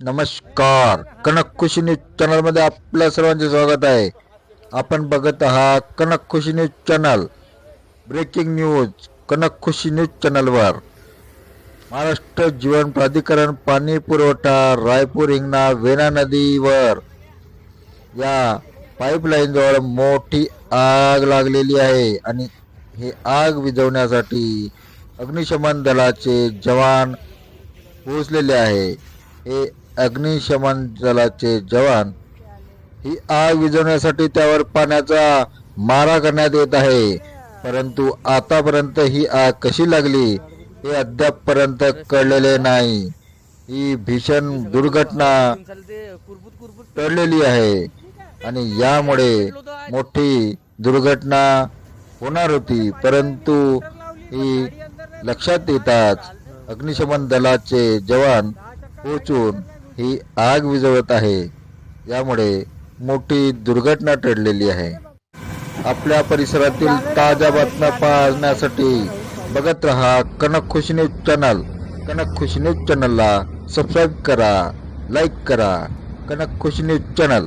नमस्कार. कनक खुशी न्यूज चॅनलमध्ये आपल्या सर्वांचे स्वागत आहे. आपण बघत आहात Kanak Khushi news channel. Breaking news Kanak Khushi news चॅनलवर. महाराष्ट्र जीवन प्राधिकरण पाणी पुरवठा रायपूर हिंगणा वेणा नदीवर. या पाईपलाईनजवळ मोठी आग लागलेली आहे आणि हे आग विझवण्यासाठी अग्निशमन दलाचे जवान पोहोचलेले आहे. हे अग्निशमन दलाचे जवान ही आग विझवण्यासाठी त्यावर पाण्याचा मारा करण्यात येत आहे. परंतु आतापर्यंत ही आग कशी लागली हे अद्यापपर्यंत कळलेले नाही. ही भीषण दुर्घटना टळलेली आहे आणि यामुळे मोठी दुर्घटना होणार होती. परंतु ही लक्षात येताच अग्निशमन दलाचे जवान पोचून ही आग विझवत आहे. यामुळे मोठी दुर्घटना टळलेली आहे. आपल्या परिसरातील ताज्या बातम्या पाहण्यासाठी बघत रहा Kanak Khushi news channel. Kanak Khushi news चॅनलला सबस्क्राईब करा लाईक करा. Kanak Khushi news channel.